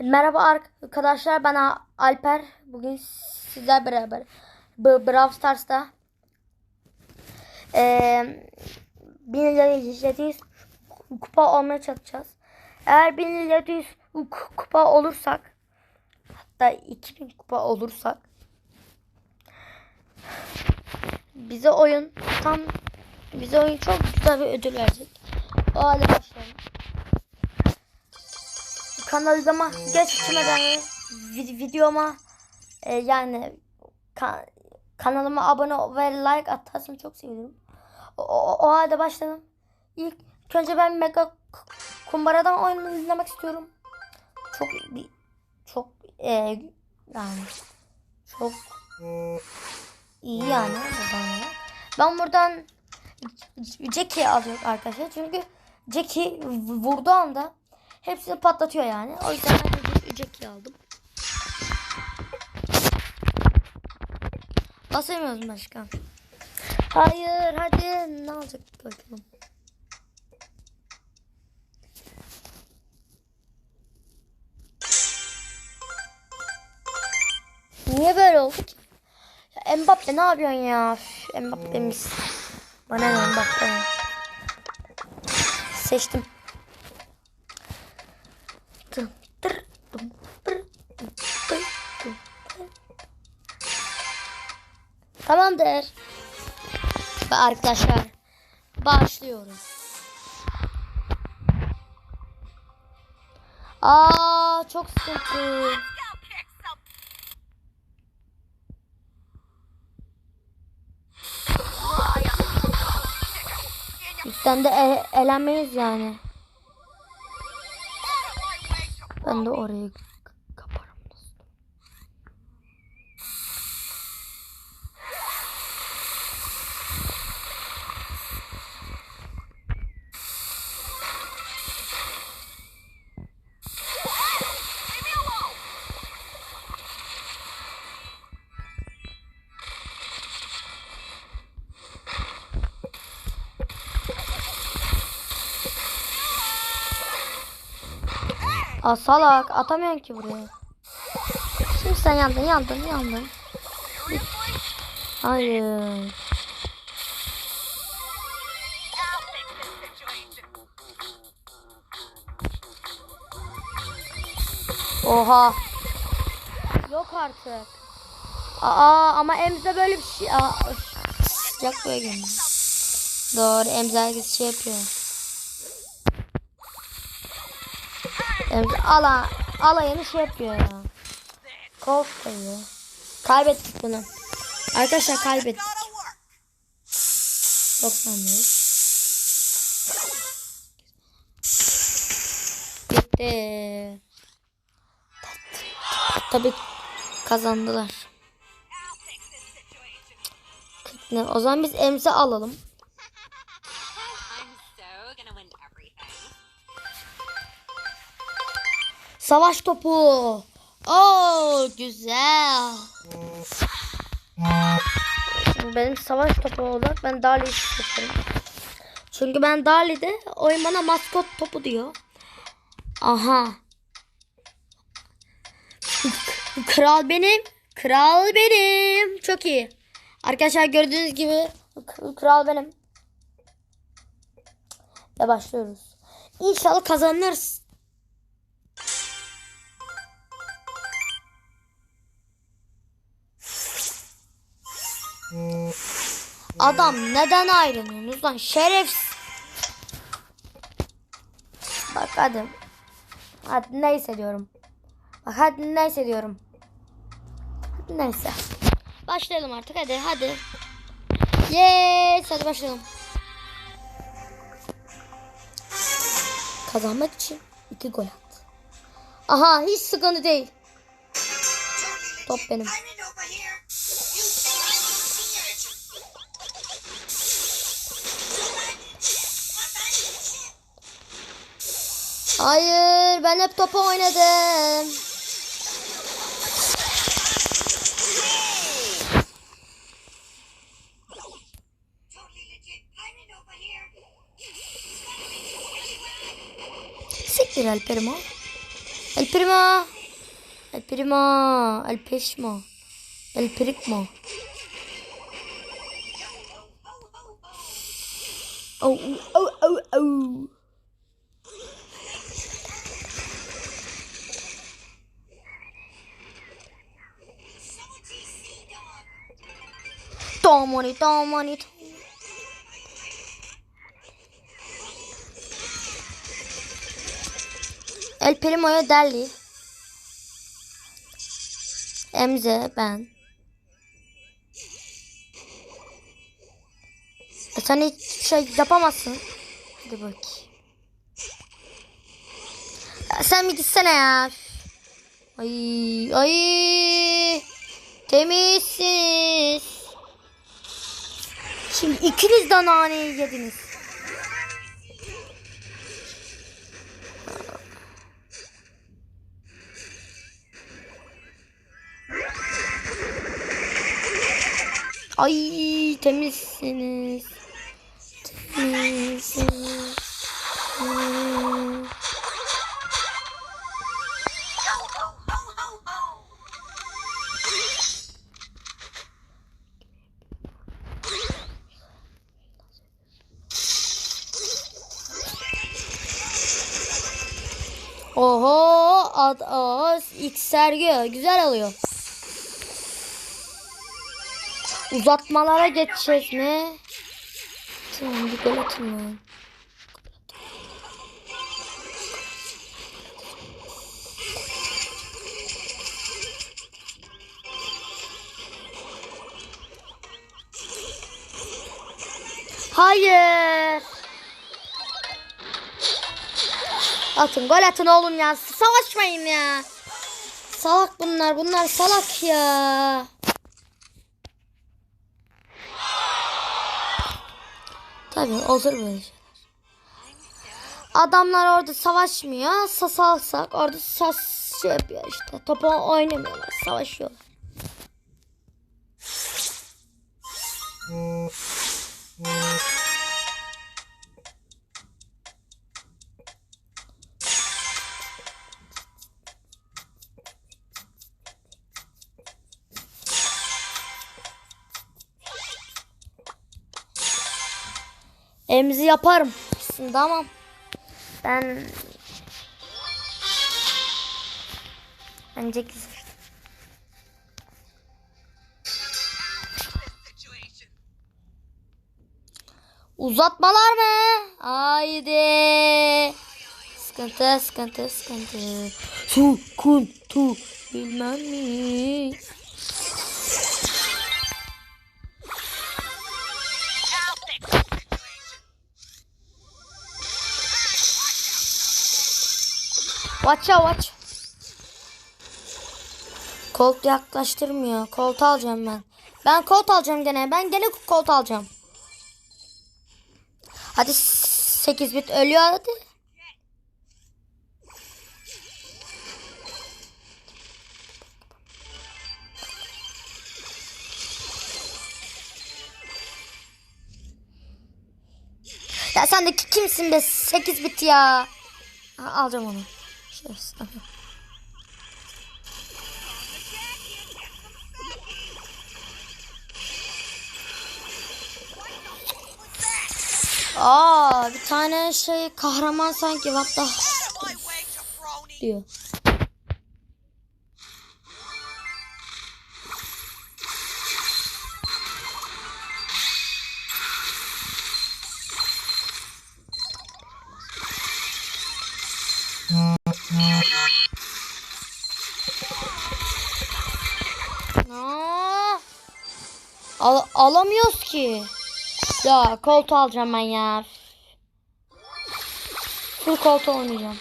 Merhaba arkadaşlar ben Alper. Bugün sizler beraber B- Brawl Stars'ta eee 1700 kupa olmaya çalışacağız. Eğer 1700 ku- kupa olursak hatta 2000 kupa olursak bize oyun tam bize oyun çok güzel bir ödül verecek. O halde başlayalım. Kanalıma vid- videoma e, yani ka- kanalıma abone ve like atarsan çok sevinirim. O, o, o halde başlayalım. İlk önce ben mega kumbaradan oyunu izlemek istiyorum. Çok çok e, yani çok iyi yani. Ben buradan Jackie alıyorum arkadaşlar. Çünkü Jackie vurduğu anda hepsini patlatıyor yani. O yüzden ben de Jackie aldım. Basamıyoruz başka. Hayır hadi ne alacak bakalım. Niye böyle oldu ki? Ya Mbappe ne yapıyorsun ya? Mbappe'miz. Bana ne Mbappe? Seçtim. Tamamdır. Ve arkadaşlar başlıyoruz. Aa çok sıkıntı. İlkten de e elenmeyiz yani. Ben de orayı k- Aa salak atamıyorsun ki buraya. Şimdi sen yandın yandın yandın. Hayır. Oha. Yok artık. Aa ama Emze böyle bir şey. Aa, sıcak böyle geldi. Doğru Emze herkes şey yapıyor. Emze ala alayını şey yapıyor ya. Kol koyuyor. Kaybettik bunu. Arkadaşlar kaybettik. 90'layız. Bitti. Tabii kazandılar. O zaman biz emzi alalım. Savaş topu. Oo güzel. Şimdi benim savaş topu olarak ben Dali'yi seçerim. Çünkü ben Dali'de oyun bana maskot topu diyor. Aha. Kral benim. Kral benim. Çok iyi. Arkadaşlar gördüğünüz gibi kral benim. Ve başlıyoruz. İnşallah kazanırız. Adam neden ayrılıyorsunuz lan şerefsiz. Bak hadi. Hadi neyse diyorum. Bak hadi neyse diyorum. Hadi neyse. Başlayalım artık hadi hadi. Yes hadi başlayalım. Kazanmak için iki gol at. Aha hiç sıkıntı değil. Top benim. Hayır ben hep topa oynadım. Siktir Alper'im o. El primo. El primo. El peşmo. El primo. Oh, oh, oh, oh. Tomoni, tomoni, tomoni. El Primo'ya Deli. Emze ben. E sen hiç şey yapamazsın. Hadi bakayım. Ya sen bir gitsene ya. Ay ay. Temizsiniz. Şimdi ikiniz de naneyi yediniz. Ay temizsiniz. Oho ad az X sergi güzel alıyor. Uzatmalara geçeceğiz mi? Tamam bir gol atın. Hayır. Atın gol atın oğlum ya. Savaşmayın ya. Salak bunlar. Bunlar salak ya. Tabii olur böyle şeyler. Adamlar orada savaşmıyor. Sas alsak orada sas şey yapıyor işte. Topu oynamıyorlar. Savaşıyorlar. Yaparım aslında ama ben bence güzel. Uzatmalar mı? Haydi. Sıkıntı, sıkıntı, sıkıntı. Su, kun, tu, bilmem mi. Watch out, watch. Colt yaklaştırmıyor. Colt alacağım ben. Ben Colt alacağım gene. Ben gene Colt alacağım. Hadi 8 bit ölüyor hadi. Ya sen de kimsin be 8 bit ya. Alacağım onu. Şerefsiz. Aha. Aa bir tane şey kahraman sanki jabroni. diyor. Al alamıyoruz ki. Ya koltuğu alacağım ben ya. Full koltuğu oynayacağım.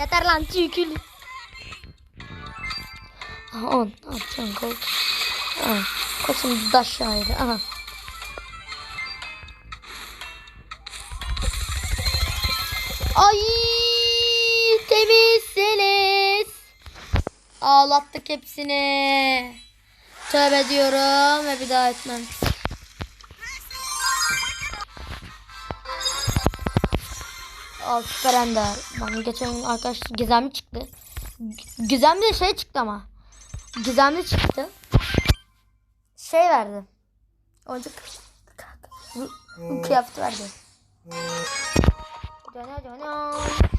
Yeter lan çükül. Aha on. Yapacaksın koltuğu? Aha. Koçum da aşağıydı. Aha. Ağlattık hepsini. Tövbe diyorum ve bir daha etmem. Aa, Süper Ender. Bana geçen gün arkadaş gizemli çıktı. Gizemli şey çıktı ama. Gizemli çıktı. Şey verdi. Oyuncak kıyafet verdi. Döne döne.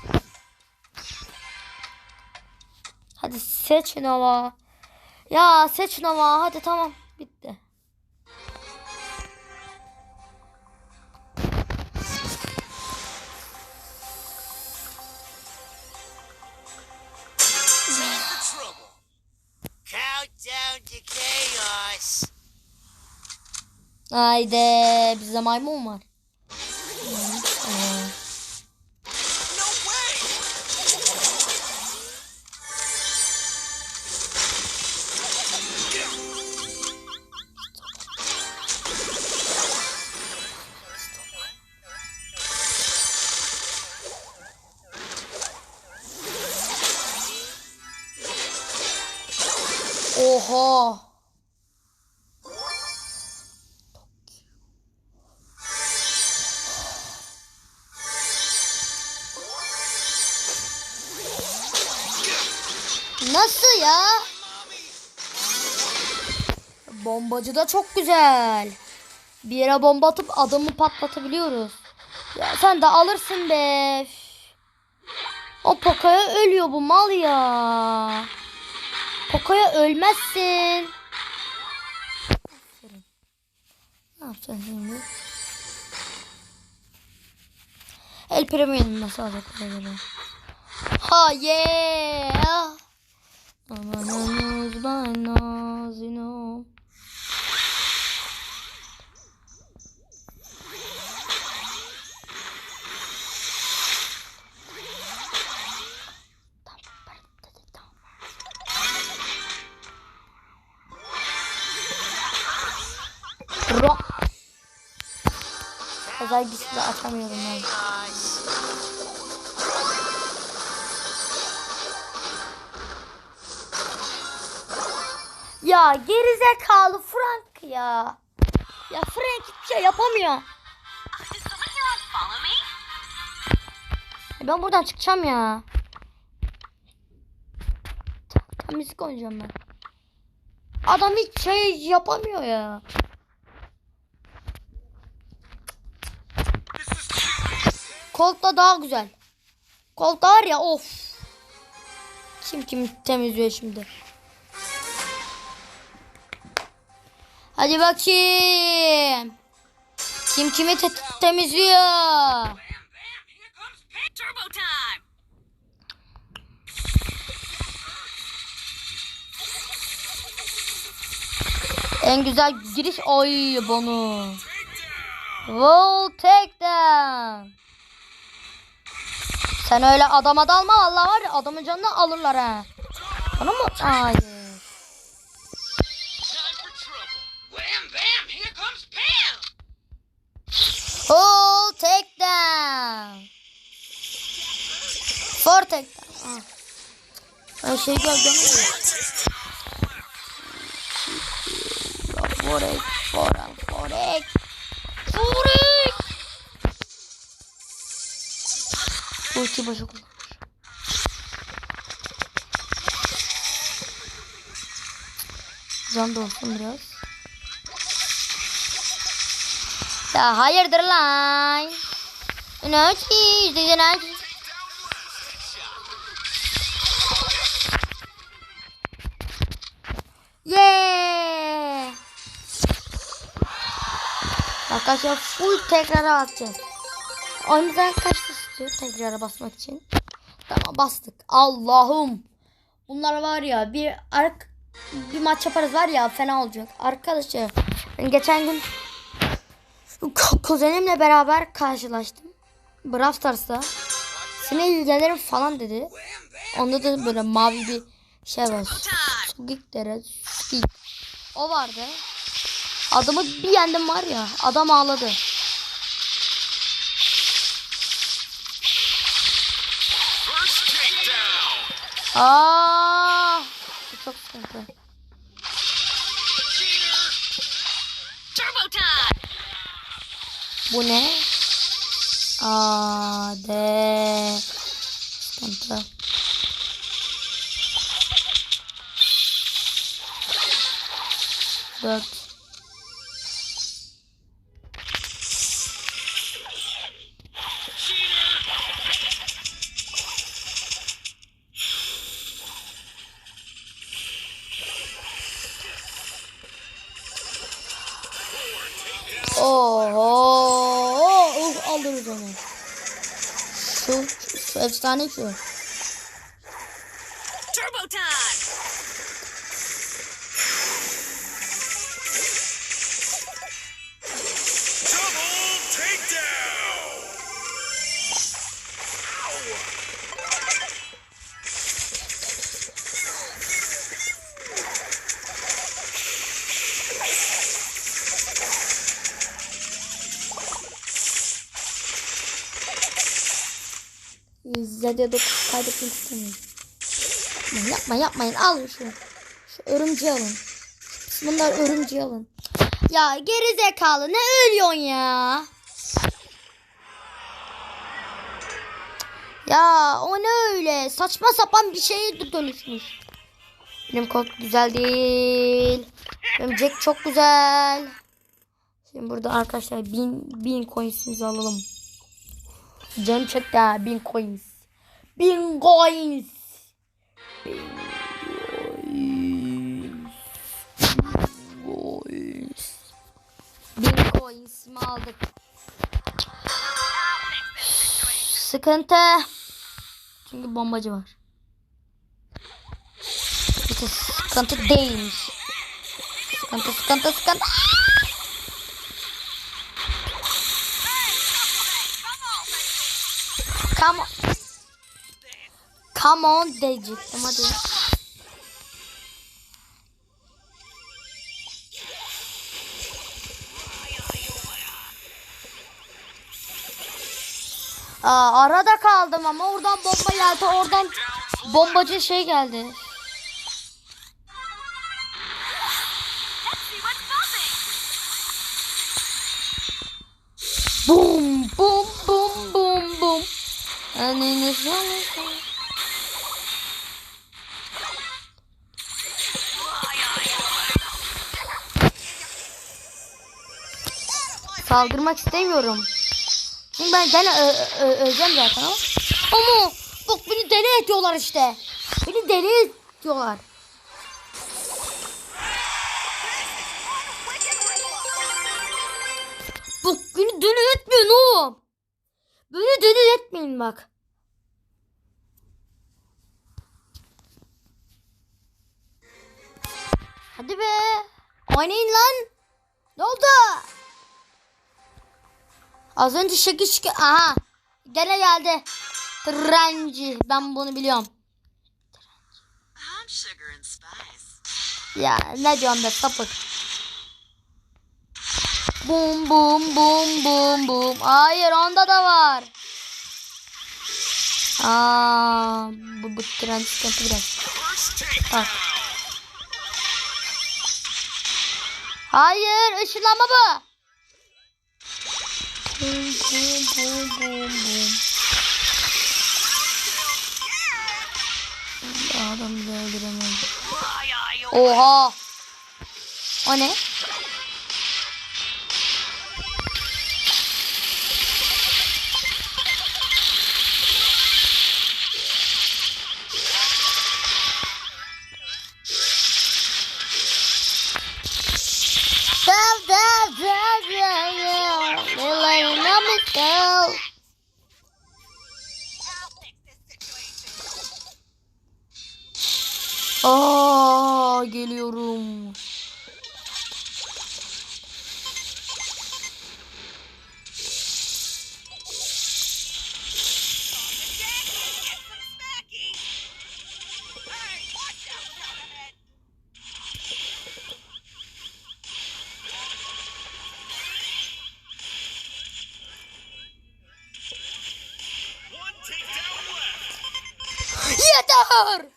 Hadi seç Nova. Ya seç Nova. Hadi tamam. Bitti. Haydi bizde maymun var. Nasıl ya? Bombacı da çok güzel. Bir yere bomba atıp adamı patlatabiliyoruz. Ya sen de alırsın be. O Poco'ya ölüyor bu mal ya. Poco'ya ölmezsin. Ne yapacaksın şimdi? El Premium'un nasıl alacak göre. Ha yeah. Aman anuz banaz you know. Ro. Özel güçlü açamıyorum ben. Ya gerizekalı Frank ya. Ya Frank hiçbir şey yapamıyor. Ben buradan çıkacağım ya. Tam müzik oynayacağım ben. Adam hiç şey yapamıyor ya. Colt'la daha güzel. Colt var ya of. Kim kim temizliyor şimdi. Hadi bakayım. Kim kimi te- temizliyor? En güzel giriş oy bunu. Wall take down. Sen öyle adama dalma Allah var ya adamın canını alırlar ha. Bana mı? Hayır. Down. Ah. Ben şey gördüm. Forek, forek, forek. Forek. Ulti boşa kullanmış. Can da olsun biraz. Ya hayırdır lan? Enerji, işte enerji. Yeah! Arkadaşlar full tekrara atacağız. Oyunumuzdan kaçtı istiyor tekrara basmak için. Tamam bastık. Allah'ım. Bunlar var ya bir ark bir maç yaparız var ya fena olacak. Arkadaşlar ben geçen gün ku- kuzenimle beraber karşılaştım. Brawl Stars'ta. Seni ilgilerim falan dedi. Onda da böyle mavi bir şey var. Sugik dere. Sugik. O vardı. Adamı bir yendim var ya. Adam ağladı. Aa! Bu çok sıkıntı. Bu ne? Hadi. Sıkıntı. Alırız onu. Şu, şu efsane şu. Turbo time! Zede 9 kaybetmek istemiyorum. Yapmayın, yapmayın alın şu. Şu örümceği alın. Bunlar örümceği alın. Ya geri zekalı ne ölüyorsun ya? Ya o ne öyle saçma sapan bir şeye dönüşmüş. Benim kod güzel değil. Benim Jack çok güzel. Şimdi burada arkadaşlar bin, bin coinsimizi alalım. Canım çekti ha. Bin coins. Bin coins. Bin coins. Bin coins'imi aldık. Sıkıntı. Çünkü bombacı var. Sıkıntı, sıkıntı değilmiş. Sıkıntı sıkıntı sıkıntı. Come on. Come on diyecektim hadi. Aa, arada kaldım ama oradan bomba geldi. Oradan bombacı şey geldi. Bum bum bum bum bum. Yani ne Saldırmak istemiyorum. Çünkü ben ö- öleceğim zaten ama. Ama bak beni deli ediyorlar işte. Beni deli ediyorlar. Bak beni deli etmeyin oğlum. Beni deli etmeyin bak. Hadi be. Oynayın lan. Ne oldu? Az önce şekil şekil. Aha. Gene geldi. Trenci. Ben bunu biliyorum. Ya ne diyorum be sapık. Bum bum bum bum bum. Hayır onda da var. Aa, bu, bu tren sıkıntı biraz. Bak. Hayır ışınlanma bu. Adam bile you Oha. O ne? Geliyorum. Yeter.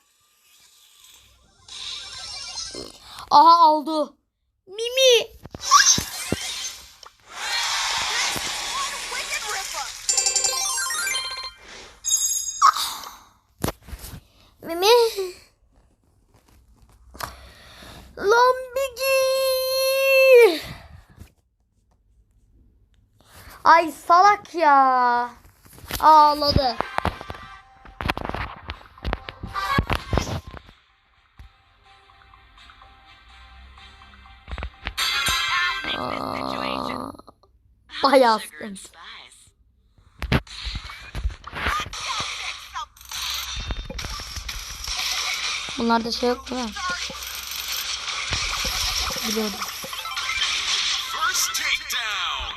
Aha aldı. Mimi. Mimi. Lambigi. Ay salak ya. Ağladı. Aa, Bayağı sıkıntı. Bunlarda şey yok değil mi? Biliyordum. First takedown.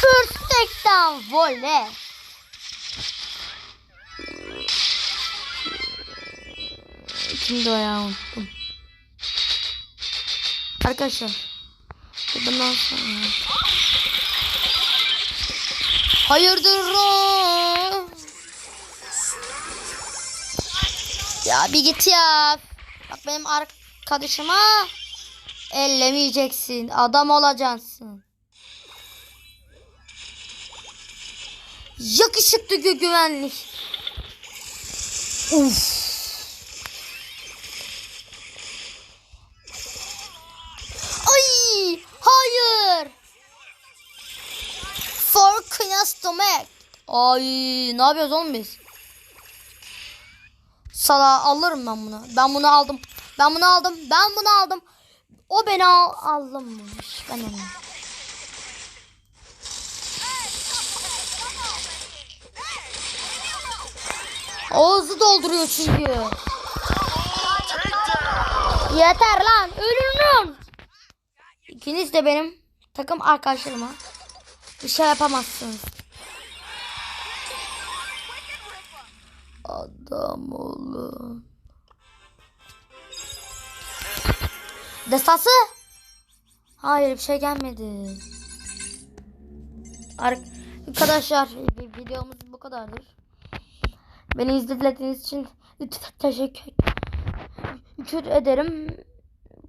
First takedown voley. Kimdi o ya unuttum. Arkadaşlar. Bundan sonra. Hayırdır o? Ya bir git ya. Bak benim arkadaşıma ellemeyeceksin. Adam olacaksın. Yakışıklı gü- güvenlik. Uf. For Knastomek. Ay, ne yapıyoruz oğlum biz? Sala alırım ben bunu. Ben bunu aldım. Ben bunu aldım. Ben bunu aldım. O beni al aldım. Ben onu. Ağzı dolduruyor çünkü. Yeter lan. Ölürüm. İkiniz de benim takım arkadaşlarıma bir şey yapamazsınız. Adam olun. Destası? Hayır bir şey gelmedi. Arkadaşlar vi- videomuz bu kadardır. Beni izlediğiniz için lütfen teşekkür ederim.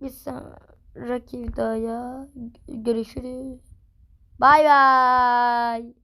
Bir sonraki videoya görüşürüz. バイバーイ。